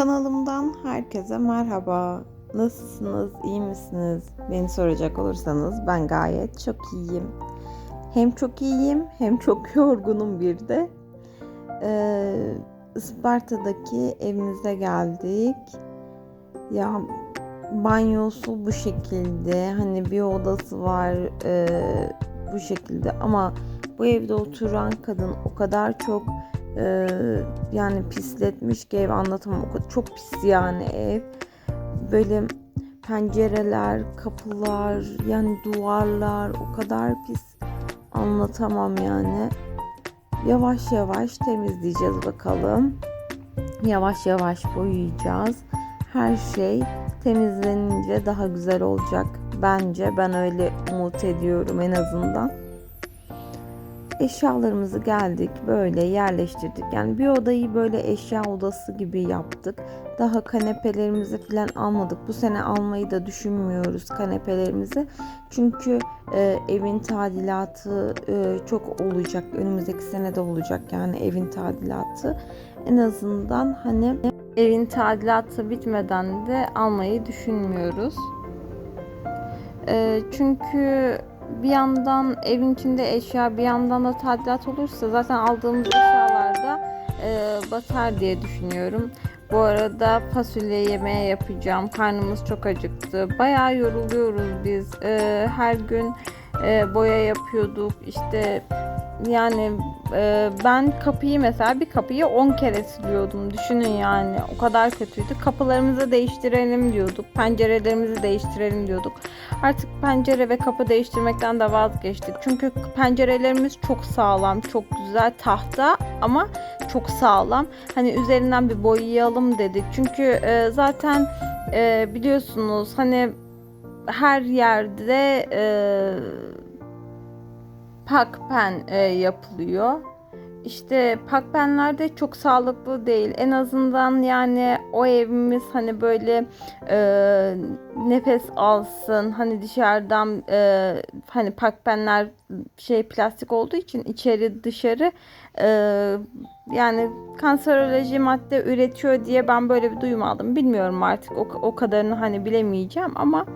Kanalımdan herkese merhaba. Nasılsınız? iyi misiniz? Beni soracak olursanız ben gayet çok iyiyim. Hem çok iyiyim hem çok yorgunum bir de. Ee, Isparta'daki evimize geldik. Ya banyosu bu şekilde. Hani bir odası var e, bu şekilde ama bu evde oturan kadın o kadar çok ee, yani pisletmiş ki ev anlatamam. O kadar çok pis yani ev. Böyle pencereler, kapılar, yani duvarlar o kadar pis anlatamam yani. Yavaş yavaş temizleyeceğiz bakalım. Yavaş yavaş boyayacağız. Her şey temizlenince daha güzel olacak. Bence ben öyle umut ediyorum en azından eşyalarımızı geldik böyle yerleştirdik. Yani bir odayı böyle eşya odası gibi yaptık. Daha kanepelerimizi falan almadık. Bu sene almayı da düşünmüyoruz kanepelerimizi. Çünkü e, evin tadilatı e, çok olacak. Önümüzdeki sene de olacak yani evin tadilatı. En azından hani evin tadilatı bitmeden de almayı düşünmüyoruz. E, çünkü bir yandan evin içinde eşya bir yandan da tadilat olursa zaten aldığımız eşyalarda e, batar diye düşünüyorum. Bu arada fasulye yemeği yapacağım. Karnımız çok acıktı. Bayağı yoruluyoruz biz. E, her gün e, boya yapıyorduk. İşte yani e, ben kapıyı mesela bir kapıyı 10 kere siliyordum. Düşünün yani o kadar kötüydü. Kapılarımızı değiştirelim diyorduk. Pencerelerimizi değiştirelim diyorduk. Artık pencere ve kapı değiştirmekten de vazgeçtik. Çünkü pencerelerimiz çok sağlam, çok güzel tahta ama çok sağlam. Hani üzerinden bir boyayalım dedik. Çünkü e, zaten e, biliyorsunuz hani her yerde e, pakpen e, yapılıyor. İşte pakpenler de çok sağlıklı değil. En azından yani o evimiz hani böyle e, nefes alsın. Hani dışarıdan e, hani pakpenler şey plastik olduğu için içeri dışarı e, yani kanseroloji madde üretiyor diye ben böyle bir duyum aldım. Bilmiyorum artık o, o kadarını hani bilemeyeceğim ama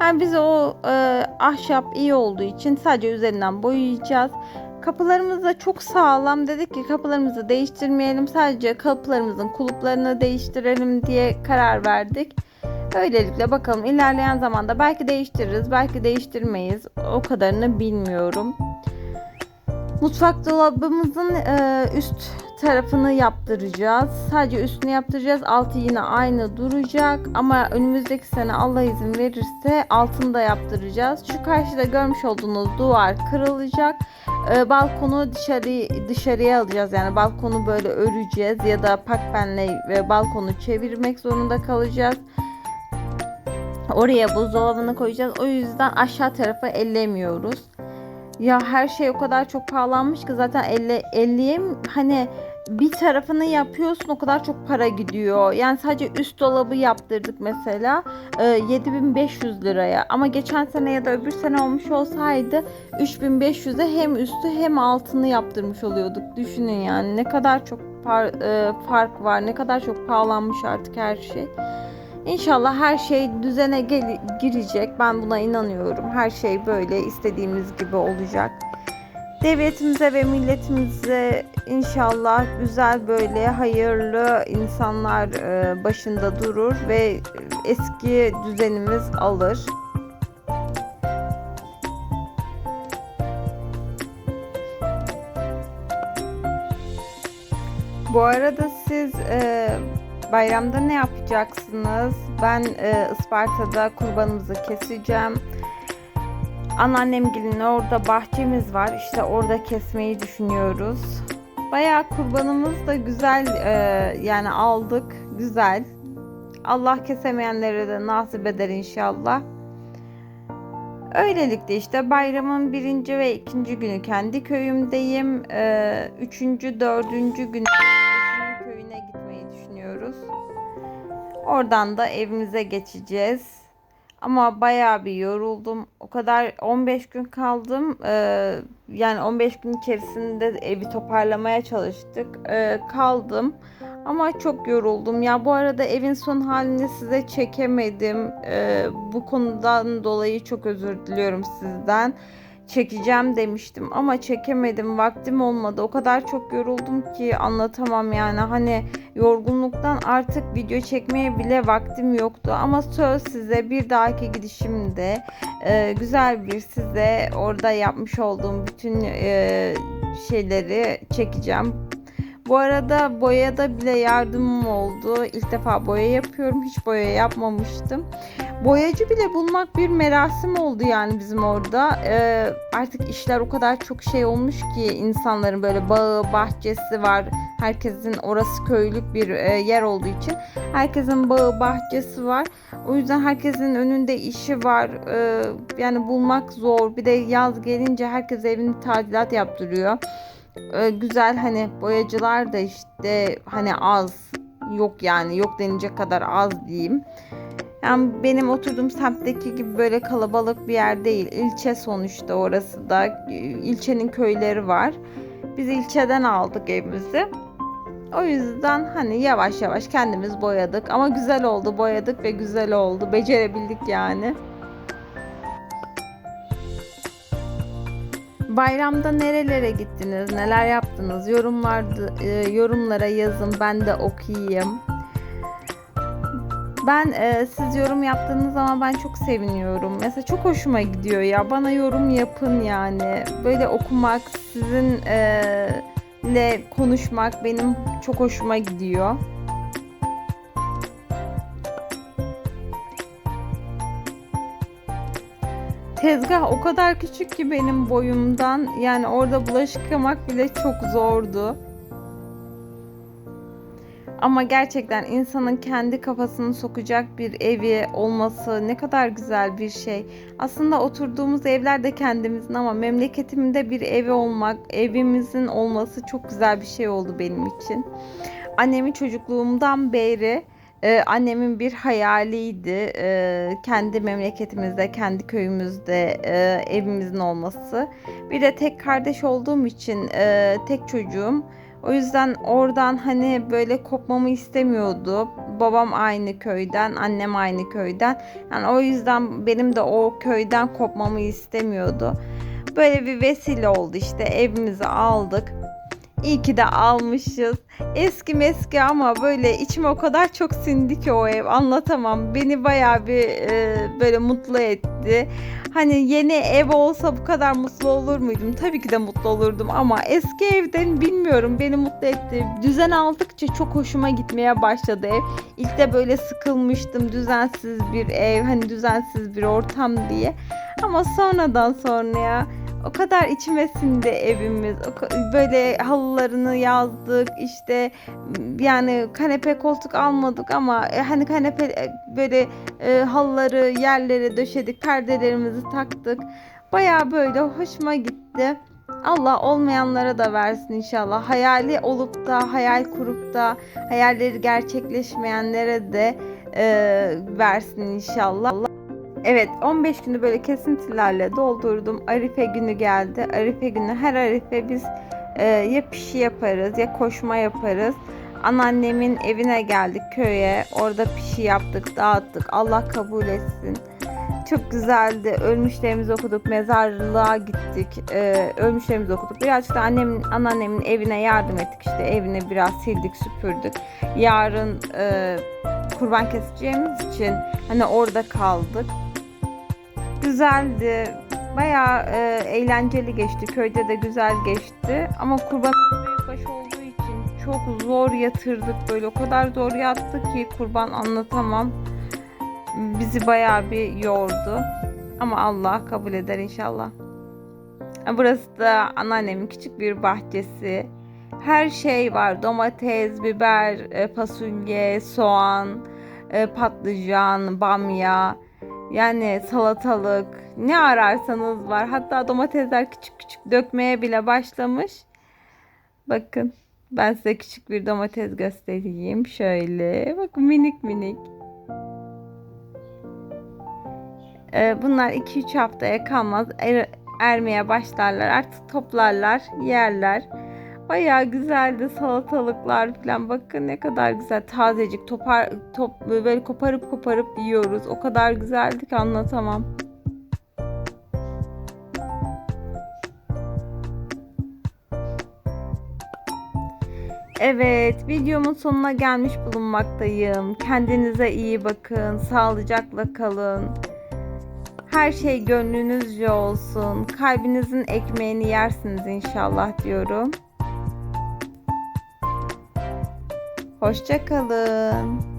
yani biz o e, ahşap iyi olduğu için sadece üzerinden boyayacağız. Kapılarımız da çok sağlam. Dedik ki kapılarımızı değiştirmeyelim. Sadece kapılarımızın kuluplarını değiştirelim diye karar verdik. Öylelikle bakalım ilerleyen zamanda belki değiştiririz, belki değiştirmeyiz. O kadarını bilmiyorum. Mutfak dolabımızın e, üst tarafını yaptıracağız. Sadece üstünü yaptıracağız. Altı yine aynı duracak. Ama önümüzdeki sene Allah izin verirse altını da yaptıracağız. Şu karşıda görmüş olduğunuz duvar kırılacak. E, balkonu dışarı dışarıya alacağız. Yani balkonu böyle öreceğiz ya da pakpenle ve balkonu çevirmek zorunda kalacağız. Oraya buzdolabını koyacağız. O yüzden aşağı tarafı ellemiyoruz. Ya her şey o kadar çok pahalanmış ki zaten elle, elleyem hani bir tarafını yapıyorsun o kadar çok para gidiyor. Yani sadece üst dolabı yaptırdık mesela e, 7500 liraya. Ama geçen sene ya da öbür sene olmuş olsaydı 3500'e hem üstü hem altını yaptırmış oluyorduk. Düşünün yani ne kadar çok par, e, fark var, ne kadar çok pahalanmış artık her şey. İnşallah her şey düzene gel- girecek. Ben buna inanıyorum. Her şey böyle istediğimiz gibi olacak. Devletimize ve milletimize inşallah güzel böyle hayırlı insanlar e, başında durur ve eski düzenimiz alır. Bu arada siz e, bayramda ne yapacaksınız? Ben e, Isparta'da kurbanımızı keseceğim. Anneannemgilin orada bahçemiz var. İşte orada kesmeyi düşünüyoruz. Bayağı kurbanımız da güzel e, yani aldık. Güzel. Allah kesemeyenlere de nasip eder inşallah. Öylelikle işte bayramın birinci ve ikinci günü kendi köyümdeyim. Ee, üçüncü, dördüncü günü köyüne gitmeyi düşünüyoruz. Oradan da evimize geçeceğiz. Ama bayağı bir yoruldum. O kadar 15 gün kaldım. Ee, yani 15 gün içerisinde evi toparlamaya çalıştık. Ee, kaldım. Ama çok yoruldum. Ya bu arada evin son halini size çekemedim. Ee, bu konudan dolayı çok özür diliyorum sizden. Çekeceğim demiştim ama çekemedim. Vaktim olmadı. O kadar çok yoruldum ki anlatamam yani. Hani yorgunluktan artık video çekmeye bile vaktim yoktu. Ama söz size bir dahaki gidişimde e, güzel bir size orada yapmış olduğum bütün e, şeyleri çekeceğim. Bu arada boyada bile yardımım oldu. İlk defa boya yapıyorum. Hiç boya yapmamıştım. Boyacı bile bulmak bir merasim oldu yani bizim orada. Ee, artık işler o kadar çok şey olmuş ki insanların böyle bağı, bahçesi var. Herkesin orası köylük bir e, yer olduğu için herkesin bağı, bahçesi var. O yüzden herkesin önünde işi var. Ee, yani bulmak zor. Bir de yaz gelince herkes evini tadilat yaptırıyor. Ee, güzel hani boyacılar da işte hani az yok yani yok denilecek kadar az diyeyim. Yani benim oturduğum semtteki gibi böyle kalabalık bir yer değil. İlçe sonuçta orası da. ilçenin köyleri var. Biz ilçeden aldık evimizi. O yüzden hani yavaş yavaş kendimiz boyadık. Ama güzel oldu boyadık ve güzel oldu. Becerebildik yani. Bayramda nerelere gittiniz? Neler yaptınız? Yorumlarda e, yorumlara yazın. Ben de okuyayım. Ben e, siz yorum yaptığınız zaman ben çok seviniyorum. Mesela çok hoşuma gidiyor ya. Bana yorum yapın yani. Böyle okumak, sizinle e, konuşmak benim çok hoşuma gidiyor. Tezgah o kadar küçük ki benim boyumdan. Yani orada bulaşık yıkamak bile çok zordu. Ama gerçekten insanın kendi kafasını sokacak bir evi olması ne kadar güzel bir şey. Aslında oturduğumuz evler de kendimizin ama memleketimde bir evi olmak, evimizin olması çok güzel bir şey oldu benim için. Annemi çocukluğumdan beri ee, annemin bir hayaliydi. Ee, kendi memleketimizde, kendi köyümüzde e, evimizin olması. Bir de tek kardeş olduğum için e, tek çocuğum. O yüzden oradan hani böyle kopmamı istemiyordu. Babam aynı köyden, annem aynı köyden. Yani o yüzden benim de o köyden kopmamı istemiyordu. Böyle bir vesile oldu işte evimizi aldık. İyi ki de almışız. Eski meski ama böyle içime o kadar çok sindi ki o ev anlatamam. Beni baya bir e, böyle mutlu etti. Hani yeni ev olsa bu kadar mutlu olur muydum? Tabii ki de mutlu olurdum ama eski evden bilmiyorum beni mutlu etti. Düzen aldıkça çok hoşuma gitmeye başladı ev. İlk de böyle sıkılmıştım düzensiz bir ev hani düzensiz bir ortam diye. Ama sonradan sonra ya o kadar içime sindi evimiz. Böyle halılarını yazdık işte yani kanepe koltuk almadık ama e, hani kanepe e, böyle e, halıları yerlere döşedik perdelerimizi taktık. Baya böyle hoşuma gitti. Allah olmayanlara da versin inşallah. Hayali olup da hayal kurup da hayalleri gerçekleşmeyenlere de e, versin inşallah. Evet 15 günü böyle kesintilerle doldurdum. Arife günü geldi. Arife günü her Arife biz e, ya pişi yaparız ya koşma yaparız. Anneannemin evine geldik köye. Orada pişi yaptık, dağıttık. Allah kabul etsin. Çok güzeldi. Ölmüşlerimizi okuduk. Mezarlığa gittik. Ee, ölmüşlerimizi okuduk. Birazcık da annemin, anneannemin evine yardım ettik. İşte evini biraz sildik, süpürdük. Yarın e, kurban keseceğimiz için hani orada kaldık güzeldi. Bayağı e, eğlenceli geçti. Köyde de güzel geçti. Ama kurban baş olduğu için çok zor yatırdık böyle. O kadar zor yattı ki kurban anlatamam. Bizi bayağı bir yordu. Ama Allah kabul eder inşallah. Burası da anneannemin küçük bir bahçesi. Her şey var. Domates, biber, e, fasulye, soğan, e, patlıcan, bamya. Yani salatalık ne ararsanız var. Hatta domatesler küçük küçük dökmeye bile başlamış. Bakın ben size küçük bir domates göstereyim. Şöyle bakın minik minik. Ee, bunlar 2-3 haftaya kalmaz. Er, ermeye başlarlar. Artık toplarlar, yerler. Bayağı güzeldi salatalıklar falan. Bakın ne kadar güzel tazecik topar top böyle koparıp koparıp yiyoruz. O kadar güzeldi ki anlatamam. Evet, videomun sonuna gelmiş bulunmaktayım. Kendinize iyi bakın, sağlıcakla kalın. Her şey gönlünüzce olsun. Kalbinizin ekmeğini yersiniz inşallah diyorum. Hoşça kalın.